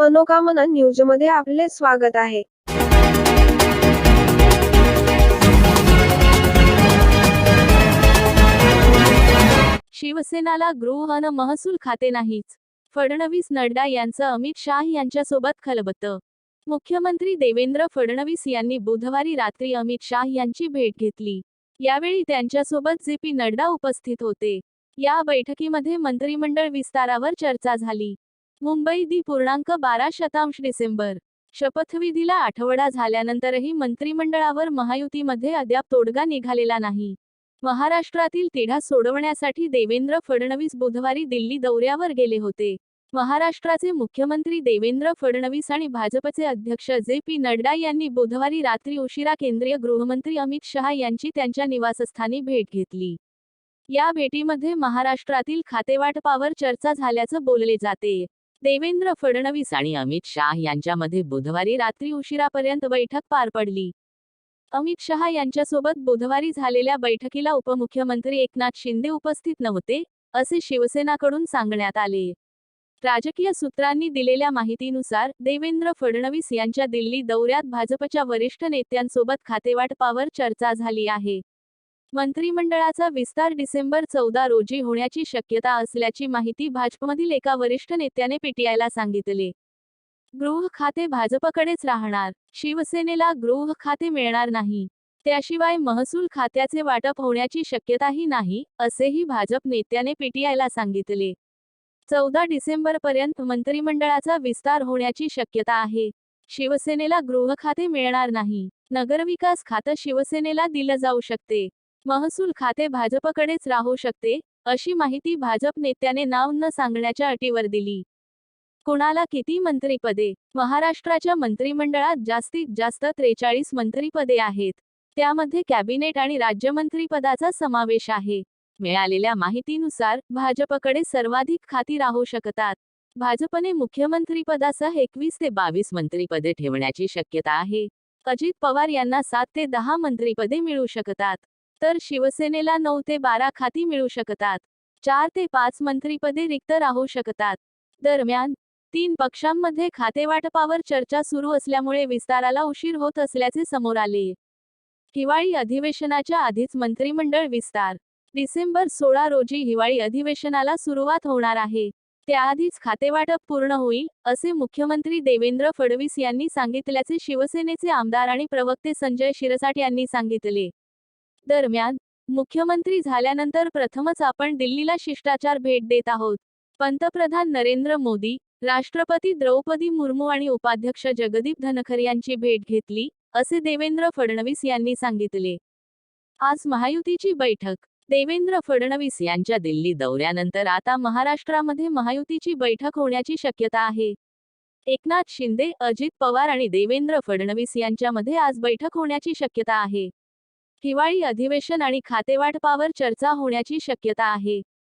मनोकामना न्यूजमध्ये आपले स्वागत आहे. शिवसेनाला गृह अन महसूल खाते नाहीच. फडणवीस नड्डा यांचं अमित शाह यांच्यासोबत खलबतं. मुख्यमंत्री देवेंद्र फडणवीस यांनी बुधवारी रात्री अमित शाह यांची भेट घेतली. यावेळी त्यांच्यासोबत जे पी नड्डा उपस्थित होते. या बैठकीमध्ये मंत्रिमंडळ विस्तारावर चर्चा झाली. मुंबई दि पूर्णांक बारा शतांश डिसेंबर. शपथविधीला आठवडा झाल्यानंतरही मंत्रिमंडळावर महायुतीमध्ये अद्याप तोडगा निघालेला नाही. महाराष्ट्रातील तिढा सोडवण्यासाठी देवेंद्र फडणवीस बुधवारी दिल्ली दौऱ्यावर गेले होते. महाराष्ट्राचे मुख्यमंत्री देवेंद्र फडणवीस आणि भाजपचे अध्यक्ष जे पी नड्डा यांनी बुधवारी रात्री उशिरा केंद्रीय गृहमंत्री अमित शहा यांची त्यांच्या निवासस्थानी भेट घेतली. या भेटीमध्ये महाराष्ट्रातील खातेवाटपावर चर्चा झाल्याचं बोलले जाते. देवेंद्र फडणवीस आणि अमित शाह यांच्यामध्ये बुधवारी रात्री उशिरापर्यंत बैठक पार पडली. अमित शहा यांच्यासोबत बुधवारी झालेल्या बैठकीला उपमुख्यमंत्री एकनाथ शिंदे उपस्थित नव्हते असे शिवसेनाकडून सांगण्यात आले. राजकीय सूत्रांनी दिलेल्या माहितीनुसार देवेंद्र फडणवीस यांच्या दिल्ली दौऱ्यात भाजपच्या वरिष्ठ नेत्यांसोबत खातेवाटपावर चर्चा झाली आहे. मंत्रिमंडळाचा विस्तार डिसेंबर चौदा रोजी होण्याची शक्यता असल्याची माहिती भाजपमधील एका वरिष्ठ नेत्याने पीटीआयला सांगितले. गृह खाते भाजपकडेच राहणार. शिवसेनेला गृह खाते मिळणार नाही. त्याशिवाय महसूल खात्याचे वाटप होण्याची शक्यताही नाही असेही भाजप नेत्याने पीटीआयला सांगितले. चौदा डिसेंबरपर्यंत मंत्रिमंडळाचा विस्तार होण्याची शक्यता आहे. शिवसेनेला गृह खाते मिळणार नाही. नगरविकास खातं शिवसेनेला दिलं जाऊ शकते. महसूल खाते भाजपकडेच राहू शकते अशी माहिती भाजप नेत्याने नाव न सांगण्याच्या अटीवर दिली. कुणाला किती मंत्रीपदे? महाराष्ट्राच्या मंत्रिमंडळात जास्तीत जास्त त्रेचाळीस मंत्रिपदे आहेत. त्यामध्ये कॅबिनेट आणि राज्यमंत्रीपदाचा समावेश आहे. मिळालेल्या माहितीनुसार भाजपकडे सर्वाधिक खाती राहू शकतात. भाजपने मुख्यमंत्रीपदासह एकवीस ते बावीस मंत्रिपदे ठेवण्याची शक्यता आहे. अजित पवार यांना सात ते दहा मंत्रिपदे मिळू शकतात. तर शिवसेनेला नऊ ते बारा खाती मिळू शकतात. चार ते पाच मंत्रीपदे रिक्त राहू शकतात. दरम्यान तीन पक्षांमध्ये खातेवाटपावर चर्चा सुरू असल्यामुळे विस्ताराला उशीर होत असल्याचे समोर आले. हिवाळी अधिवेशनाच्या आधीच मंत्रिमंडळ विस्तार. डिसेंबर सोळा रोजी हिवाळी अधिवेशनाला सुरुवात होणार आहे. त्याआधीच खातेवाटप पूर्ण होईल असे मुख्यमंत्री देवेंद्र फडणवीस यांनी सांगितल्याचे शिवसेनेचे आमदार आणि प्रवक्ते संजय शिरसाट यांनी सांगितले. दरम्यान मुख्यमंत्री झाल्यानंतर प्रथमच आपण दिल्लीला शिष्टाचार भेट देत आहोत. पंतप्रधान नरेंद्र मोदी राष्ट्रपती द्रौपदी मुर्मू आणि उपाध्यक्ष जगदीप धनखर यांची भेट घेतली असे देवेंद्र फडणवीस यांनी सांगितले. आज महायुतीची बैठक. देवेंद्र फडणवीस यांच्या दिल्ली दौऱ्यानंतर आता महाराष्ट्रामध्ये महायुतीची बैठक होण्याची शक्यता आहे. एकनाथ शिंदे अजित पवार आणि देवेंद्र फडणवीस यांच्यामध्ये आज बैठक होण्याची शक्यता आहे. हिवाळी अधिवेशन आणि खातेवाटपावर चर्चा होण्याची शक्यता आहे.